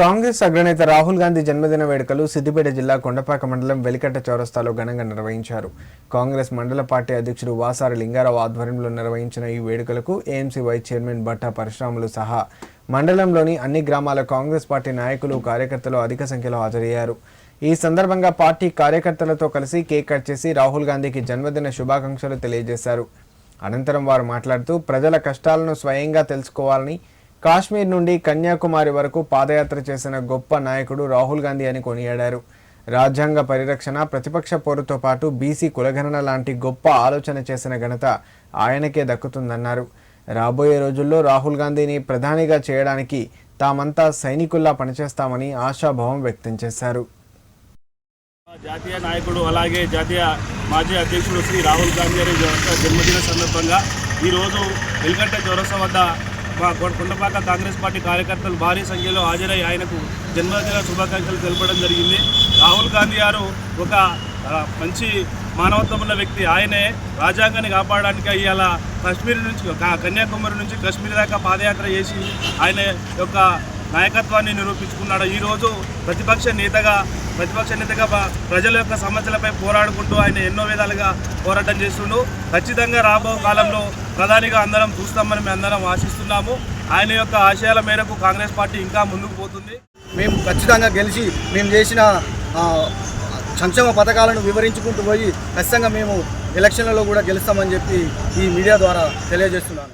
కాంగ్రెస్ అగ్రనేత రాహుల్ గాంధీ జన్మదిన వేడుకలు సిద్దిపేట జిల్లా కొండపాక మండలం వెలికట్ట చౌరస్తాలో ఘనంగా నిర్వహించారు. కాంగ్రెస్ మండల పార్టీ అధ్యక్షుడు వాసారి లింగారావు ఆధ్వర్యంలో నిర్వహించిన ఈ వేడుకలకు AMC vice chairman Bhatta Parasuramulu సహా మండలంలోని అన్ని గ్రామాల కాంగ్రెస్ పార్టీ నాయకులు కార్యకర్తలు అధిక సంఖ్యలో హాజరయ్యారు. ఈ సందర్భంగా పార్టీ కార్యకర్తలతో కలిసి కేక్ కట్ చేసి రాహుల్ గాంధీకి జన్మదిన శుభాకాంక్షలు తెలియజేశారు. అనంతరం వారు మాట్లాడుతూ ప్రజల కష్టాలను స్వయంగా తెలుసుకోవాలని కాశ్మీర్ నుండి కన్యాకుమారి వరకు పాదయాత్ర చేసిన గొప్ప నాయకుడు రాహుల్ గాంధీ అని కొనియాడారు. రాజ్యాంగ పరిరక్షణ ప్రతిపక్ష పోరుతో పాటు బీసీ కులగణన లాంటి గొప్ప ఆలోచన చేసిన ఘనత ఆయనకే దక్కుతుందన్నారు. రాబోయే రోజుల్లో రాహుల్ గాంధీని ప్రధానిగా చేయడానికి తామంతా సైనికుల్లా పనిచేస్తామని ఆశాభావం వ్యక్తం చేశారు. జాతీయ నాయకుడు అలాగే జాతీయ మాజీ అధ్యక్షుడు శ్రీ రాహుల్ గాంధీ గారి జన్మదిన సందర్భంగా ఈరోజు వెల్గంట చౌరస్తా వద్ద మా కొ- కొండపాక కాంగ్రెస్ పార్టీ కార్యకర్తలు భారీ సంఖ్యలో హాజరై ఆయనకు జన్మదిన శుభాకాంక్షలు తెలపడం జరిగింది. రాహుల్ గాంధీ గారు ఒక మంచి మానవత్వం ఉన్న వ్యక్తి. ఆయనే రాజ్యాంగాన్ని కాపాడడానికి ఇవాళ కాశ్మీర్ నుంచి కన్యాకుమారి నుంచి కాశ్మీర్ దాకా పాదయాత్ర చేసి ఆయన యొక్క నాయకత్వాన్ని నిరూపించుకున్నాడు. ఈరోజు ప్రతిపక్ష నేతగా ప్రతిపక్ష నేతగా ప్రజల యొక్క సమస్యలపై పోరాడుకుంటూ ఆయన ఎన్నో విధాలుగా పోరాటం చేస్తుండు. ఖచ్చితంగా రాబో కాలంలో ప్రధానిగా అందరం చూస్తామని మేము అందరం ఆశిస్తున్నాము. ఆయన యొక్క ఆశయాల మేరకు కాంగ్రెస్ పార్టీ ఇంకా ముందుకు పోతుంది. మేము ఖచ్చితంగా గెలిచి మేము చేసిన సంక్షేమ పథకాలను వివరించుకుంటూ పోయి ఖచ్చితంగా మేము ఎలక్షన్లలో కూడా గెలుస్తామని చెప్పి ఈ మీడియా ద్వారా తెలియజేస్తున్నాను.